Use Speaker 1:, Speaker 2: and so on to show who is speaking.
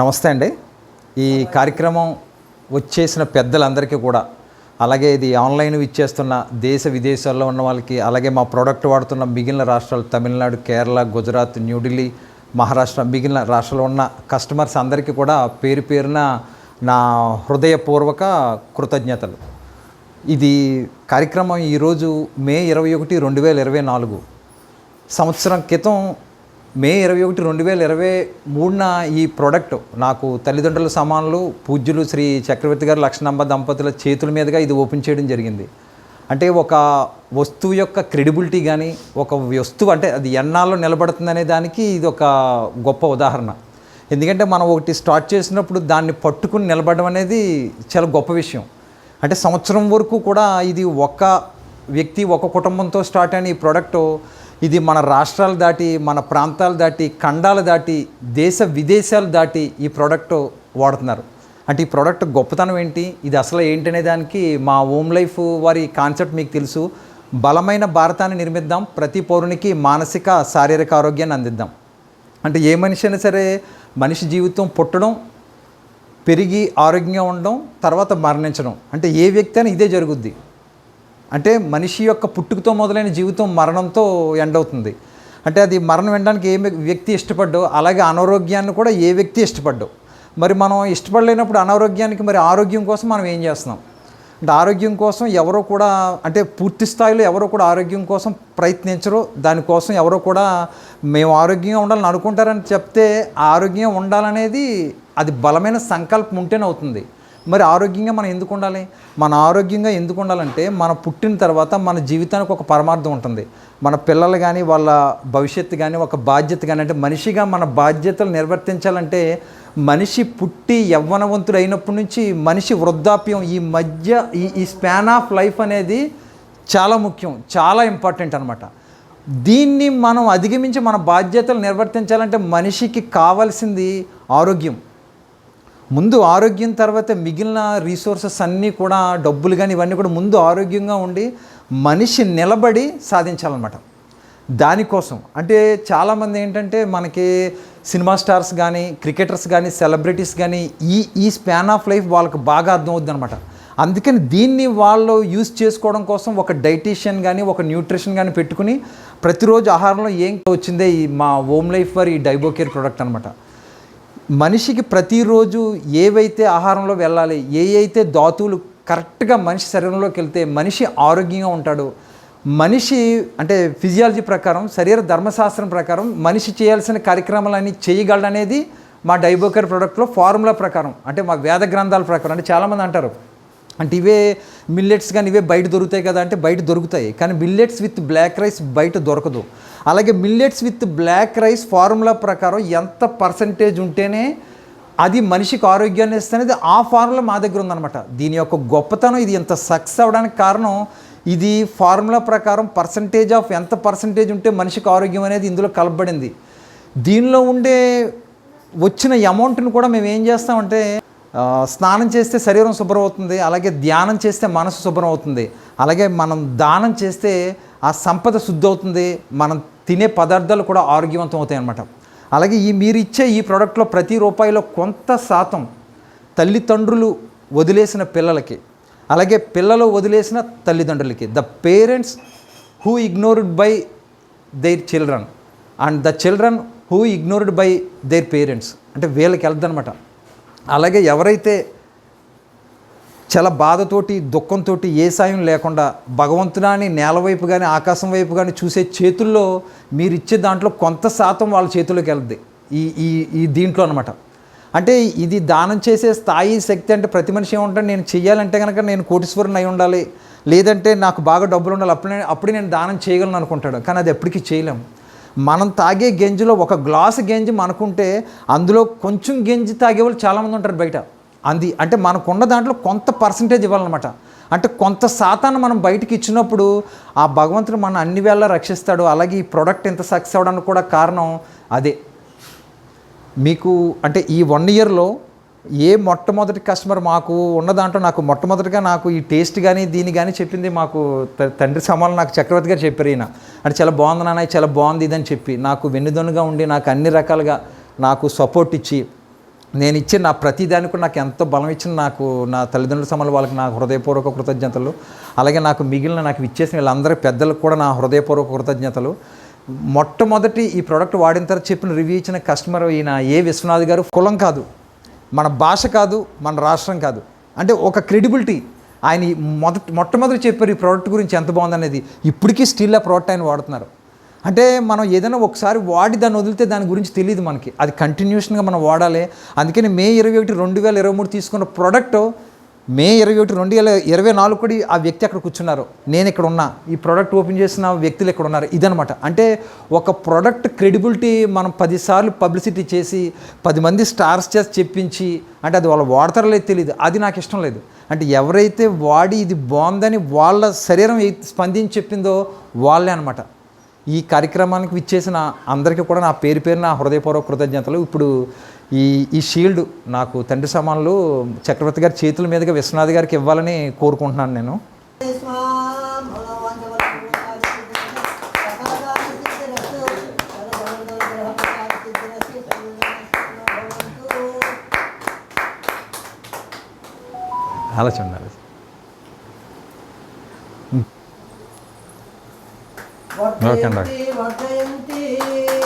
Speaker 1: నమస్తే అండి. ఈ కార్యక్రమం వచ్చేసిన పెద్దలందరికీ కూడా అలాగే ఇది ఆన్లైన్ ఇచ్చేస్తున్న దేశ విదేశాల్లో ఉన్న వాళ్ళకి అలాగే మా ప్రోడక్ట్ వాడుతున్న మిగిలిన రాష్ట్రాలు తమిళనాడు కేరళ గుజరాత్ న్యూఢిల్లీ మహారాష్ట్ర మిగిలిన రాష్ట్రాల్లో ఉన్న కస్టమర్స్ అందరికీ కూడా పేరు పేరున నా హృదయపూర్వక కృతజ్ఞతలు. ఇది కార్యక్రమం ఈరోజు మే ఇరవై ఒకటి రెండు వేల ఇరవై నాలుగు. సంవత్సరం క్రితం మే ఇరవై ఒకటి రెండు వేల ఇరవై మూడున ఈ ప్రోడక్ట్ నాకు తల్లిదండ్రుల సమానులు పూజ్యులు శ్రీ చక్రవర్తి గారు లక్షణంబ దంపతుల చేతుల మీదుగా ఇది ఓపెన్ చేయడం జరిగింది. అంటే ఒక వస్తువు యొక్క క్రెడిబిలిటీ కానీ ఒక వస్తువు అంటే అది ఎన్నాళ్ళు నిలబడుతుందనే దానికి ఇది ఒక గొప్ప ఉదాహరణ. ఎందుకంటే మనం ఒకటి స్టార్ట్ చేసినప్పుడు దాన్ని పట్టుకుని నిలబడడం అనేది చాలా గొప్ప విషయం. అంటే సంవత్సరం వరకు కూడా ఇది ఒక వ్యక్తి ఒక కుటుంబంతో స్టార్ట్ అయిన ఈ ప్రోడక్ట్ ఇది మన రాష్ట్రాలు దాటి మన ప్రాంతాలు దాటి ఖండాలు దాటి దేశ విదేశాలు దాటి ఈ ప్రోడక్ట్ వాడుతున్నారు. అంటే ఈ ప్రోడక్ట్ గొప్పతనం ఏంటి? ఇది అసలు ఏంటనే దానికి మా హోమ్ లైఫ్ వారి కాన్సెప్ట్ మీకు తెలుసు. బలమైన భారతాన్ని నిర్మిద్దాం ప్రతి పౌరునికి మానసిక శారీరక ఆరోగ్యాన్ని అందిద్దాం. అంటే ఏ మనిషి అయినా సరే మనిషి జీవితం పుట్టడం పెరిగి ఆరోగ్యంగా ఉండడం తర్వాత మరణించడం. అంటే ఏ వ్యక్తి అయినా ఇదే జరుగుద్ది. అంటే మనిషి యొక్క పుట్టుకతో మొదలైన జీవితం మరణంతో ఎండ్ అవుతుంది. అంటే అది మరణం వినడానికి ఏ వ్యక్తి ఇష్టపడ్డో అలాగే అనారోగ్యాన్ని కూడా ఏ వ్యక్తి ఇష్టపడ్డో. మరి మనం ఇష్టపడలేనప్పుడు అనారోగ్యానికి మరి ఆరోగ్యం కోసం మనం ఏం చేస్తున్నాం? అంటే ఆరోగ్యం కోసం ఎవరో కూడా అంటే పూర్తి స్థాయిలో ఎవరో కూడా ఆరోగ్యం కోసం ప్రయత్నించరు. దానికోసం ఎవరో కూడా మేము ఆరోగ్యంగా ఉండాలని అనుకుంటారని చెప్తే ఆరోగ్యం ఉండాలనేది అది బలమైన సంకల్పం ఉంటేనే అవుతుంది. మరి ఆరోగ్యంగా మనం ఎందుకు ఉండాలి? మన ఆరోగ్యంగా ఎందుకు ఉండాలంటే మన పుట్టిన తర్వాత మన జీవితానికి ఒక పరమార్థం ఉంటుంది. మన పిల్లలు కానీ వాళ్ళ భవిష్యత్తు కానీ ఒక బాధ్యత కానీ అంటే మనిషిగా మన బాధ్యతలు నిర్వర్తించాలంటే మనిషి పుట్టి యవ్వనవంతుడు అయినప్పటి నుంచి మనిషి వృద్ధాప్యం ఈ మధ్య ఈ ఈ స్పాన్ ఆఫ్ లైఫ్ అనేది చాలా ముఖ్యం చాలా ఇంపార్టెంట్ అనమాట దీన్ని మనం అధిగమించి మన బాధ్యతలు నిర్వర్తించాలంటే మనిషికి కావాల్సింది ఆరోగ్యం. ముందు ఆరోగ్యం తర్వాత మిగిలిన రీసోర్సెస్ అన్నీ కూడా డబ్బులు కానీ ఇవన్నీ కూడా ముందు ఆరోగ్యంగా ఉండి మనిషి నిలబడి సాధించాలన్నమాట. దానికోసం. అంటే చాలామంది ఏంటంటే మనకి సినిమా స్టార్స్ కానీ క్రికెటర్స్ కానీ సెలబ్రిటీస్ కానీ ఈ ఈ స్పాన్ ఆఫ్ లైఫ్ వాళ్ళకి బాగా అర్థమవుద్ది అనమాట అందుకని దీన్ని వాళ్ళు యూస్ చేసుకోవడం కోసం ఒక డైటీషియన్ కానీ ఒక న్యూట్రిషన్ కానీ పెట్టుకుని ప్రతిరోజు ఆహారంలో ఏం వచ్చిందే ఈ మా హోమ్ లైఫ్ వారి ఈ డైబోకేర్ ప్రోడక్ట్ అనమాట మనిషికి ప్రతిరోజు ఏవైతే ఆహారంలో వెళ్ళాలి ఏ అయితే ధాతువులు కరెక్ట్గా మనిషి శరీరంలోకి వెళ్తే మనిషి ఆరోగ్యంగా ఉంటాడు. మనిషి అంటే ఫిజియాలజీ ప్రకారం శరీర ధర్మశాస్త్రం ప్రకారం మనిషి చేయాల్సిన కార్యక్రమాలన్నీ చేయగలడనేది మా డైబోకర్ ప్రోడక్ట్లో ఫార్ములా ప్రకారం అంటే మా వేద గ్రంథాల ప్రకారం. అంటే చాలామంది అంటారు అంటే ఇవే మిల్లెట్స్ కానీ ఇవే బయట దొరుకుతాయి కదా అంటే బయట దొరుకుతాయి. కానీ మిల్లెట్స్ విత్ బ్లాక్ రైస్ బయట దొరకదు. అలాగే millets with black rice formula ప్రకారం ఎంత పర్సంటేజ్ ఉంటేనే అది మనిషికి ఆరోగ్యాన్ని ఇస్తేనేది ఆ ఫార్ములా మా దగ్గర ఉందన్నమాట. దీని యొక్క గొప్పతనం ఇది ఎంత సక్సెస్ అవ్వడానికి కారణం ఇది ఫార్ములా ప్రకారం పర్సంటేజ్ ఆఫ్ ఎంత పర్సంటేజ్ ఉంటే మనిషికి ఆరోగ్యం అనేది ఇందులో కలపబడింది. దీనిలో ఉండే వచ్చిన అమౌంట్ని కూడా మేము ఏం చేస్తామంటే స్నానం చేస్తే శరీరం శుభ్రం అవుతుంది అలాగే ధ్యానం చేస్తే మనసు శుభ్రం అవుతుంది అలాగే మనం దానం చేస్తే ఆ సంపద శుద్ధి అవుతుంది మనం తినే పదార్థాలు కూడా ఆరోగ్యవంతం అవుతాయి అన్నమాట అలాగే ఈ మీరు ఇచ్చే ఈ ప్రోడక్ట్లో ప్రతి రూపాయిలో కొంత శాతం తల్లిదండ్రులు వదిలేసిన పిల్లలకి అలాగే పిల్లలు వదిలేసిన తల్లిదండ్రులకి the parents who ignored by their children and the children who ignored by their parents అంటే వీళ్ళకి వెళ్దనమాట అలాగే ఎవరైతే చాలా బాధతోటి దుఃఖంతో ఏ సాయం లేకుండా భగవంతుడాని నేల వైపు కానీ ఆకాశం వైపు కానీ చూసే చేతుల్లో మీరు ఇచ్చే దాంట్లో కొంత శాతం వాళ్ళ చేతుల్లోకి వెళ్తుంది ఈ ఈ ఈ దీంట్లో అనమాట అంటే ఇది దానం చేసే స్థాయి శక్తి అంటే ప్రతి మనిషి ఏమంటే నేను చేయాలంటే కనుక నేను కోటీశ్వరుని అయి ఉండాలి. లేదంటే నాకు బాగా డబ్బులు ఉండాలి. అప్పుడు నేను అప్పుడు నేను దానం చేయగలను అనుకుంటాడు. కానీ అది ఎప్పటికీ చేయలేం. మనం తాగే గంజిలో ఒక గ్లాసు గెంజి మనకుంటే అందులో కొంచెం గంజి తాగే వాళ్ళు చాలామంది ఉంటారు బయట. అంది. అంటే మనకున్న దాంట్లో కొంత పర్సంటేజ్ ఇవ్వాలన్నమాట. అంటే కొంత శాతాన్ని మనం బయటికి ఇచ్చినప్పుడు ఆ భగవంతుడు మన అన్ని వేళ రక్షిస్తాడు. అలాగే ఈ ప్రోడక్ట్ ఇంత సక్సెస్ అవ్వడానికి కూడా కారణం అదే. మీకు అంటే ఈ వన్ ఇయర్లో ఏ మొట్టమొదటి కస్టమర్ మాకు ఉన్న దాంట్లో నాకు మొట్టమొదటిగా నాకు ఈ టేస్ట్ కానీ దీని కానీ చెప్పింది మాకు త- తండ్రి సమాలు నాకు చక్రవర్తి గారు చెప్పారు ఈయన. అంటే చాలా బాగుంది నాన్న చాలా బాగుంది ఇదని చెప్పి. నాకు వెన్నుదొనుగా ఉండి నాకు అన్ని రకాలుగా నాకు సపోర్ట్ ఇచ్చి నేను ఇచ్చే నా ప్రతిదానికి కూడా నాకు ఎంతో బలం ఇచ్చిన నాకు నా తల్లిదండ్రుల సమయంలో వాళ్ళకి నా హృదయపూర్వక కృతజ్ఞతలు. అలాగే నాకు మిగిలిన నాకు ఇచ్చేసిన వీళ్ళందరి పెద్దలకు కూడా నా హృదయపూర్వక కృతజ్ఞతలు. మొట్టమొదటి ఈ ప్రోడక్ట్ వాడిన తర్వాత చెప్పిన రివ్యూ ఇచ్చిన కస్టమర్ ఈయన ఏ విశ్వనాథ్ గారు కులం కాదు. మన భాష కాదు మన రాష్ట్రం కాదు. అంటే ఒక క్రెడిబిలిటీ. ఆయన మొదటి మొదట మొట్టమొదటి చెప్పారు ఈ ప్రోడక్ట్ గురించి ఎంత బాగుందనేది. ఇప్పటికీ స్టిల్ ఆ ప్రోడక్ట్ ఆయన వాడుతున్నారు. అంటే మనం ఏదైనా ఒకసారి వాడి దాన్ని వదిలితే దాని గురించి తెలియదు మనకి. అది కంటిన్యూషన్గా మనం వాడాలి. అందుకని మే ఇరవై ఒకటి రెండు వేల ఇరవై మూడు తీసుకున్న ప్రోడక్ట్ మే ఇరవై ఒకటి రెండు వేల ఇరవై నాలుగు కూడా ఆ వ్యక్తి అక్కడ కూర్చున్నారు. నేను ఇక్కడ ఉన్నా. ఈ ప్రోడక్ట్ ఓపెన్ చేసిన వ్యక్తులు ఇక్కడ ఉన్నారు. ఇదనమాట అంటే ఒక ప్రోడక్ట్ క్రెడిబిలిటీ మనం పదిసార్లు పబ్లిసిటీ చేసి పది మంది స్టార్స్ చేసి చెప్పించి అంటే అది వాళ్ళు వాడతారో లేదు తెలియదు అది నాకు ఇష్టం లేదు. అంటే ఎవరైతే వాడి ఇది బాగుందని వాళ్ళ శరీరం స్పందించి చెప్పిందో వాళ్ళే అనమాట ఈ కార్యక్రమానికి విచ్చేసిన అందరికీ కూడా నా పేరు పేరు నా హృదయపూర్వక కృతజ్ఞతలు. ఇప్పుడు ఈ ఈ షీల్డ్ నాకు తండ్రి సమానులు చక్రవర్తి గారి చేతుల మీదుగా విశ్వనాథ్ గారికి ఇవ్వాలని కోరుకుంటున్నాను నేను. ఆలోచన ఉండాలి. वर्धयन्ति
Speaker 2: वर्धयन्ति